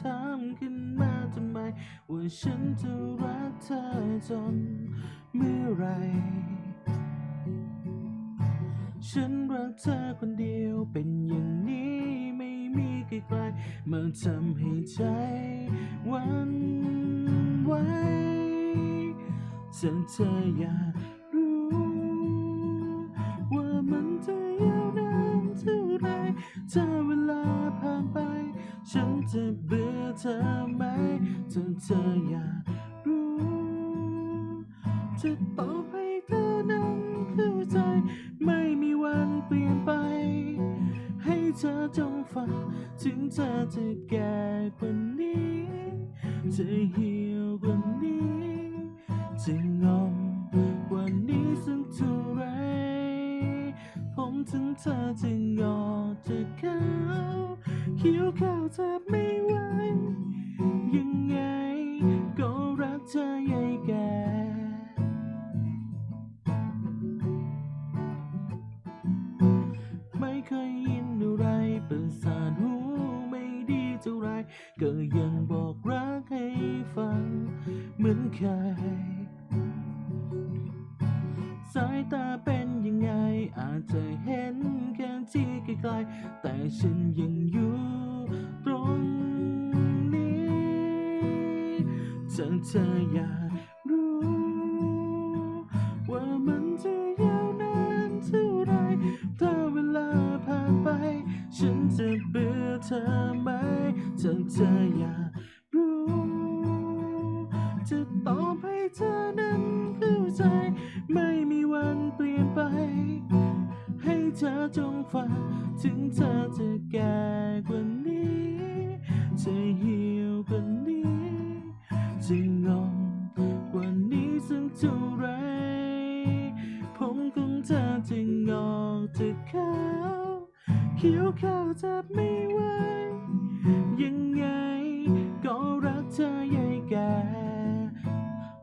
ถามขึ้นมาทำไม ว่าฉันจะรักเธอจนเมื่อไรฉันรักเธอคนเดียวเป็นอย่างนี้ไม่มีใครๆมาทำให้ใจวันไหวฉันเธออยากรู้ว่า อเธอไหมจนเธออยากรู้ จะตอบให้เธอนั้นเข้าใจ ไม่มีวันเปลี่ยนไป ให้เธอจงฟัง ถึงเธอจะแก่กว่านี้ จะเหี่ยวกว่านี้จะงอ ถึงเธอจะงอจะขาวเขียวข้าวแทบไม่ไหวยังไงก็รักเธอใหญ่แก่ไม่เคยยินอะไรประสาทหูไม่ดีเท่าไรก็ยังบอกรักให้ฟังเหมือนเคย สายตาเป็นยังไง อาจจะเห็นแค่ที่ไกลๆ แต่ฉันยังอยู่ตรงนี้ถ้าเธออยากรู้ ว่ามันจะยาวนานเท่าไรถ้าเวลาผ่านไป ฉันจะเบื่อเธอไหมถ้าเธออยากรู้ จะตอบให้เธอนั้น เธอจงฟังถึงเธอจะแก่กว่านี้จะเหี่ยวกว่านี้จะงอมกว่านี้สักเท่าไรผมของเธอจะงอกจะขาวเขียวขาวแทบไม่ไหวยังไงก็รักเธอใหญ่แก่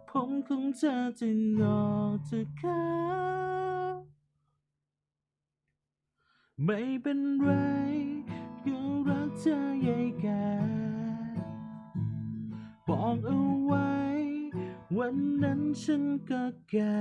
ผมของเธอจะงอกจะขาว ไม่เป็นไรก็รักเธอใหญ่แก่บอกเอาไว้ วันนั้นฉันก็แก่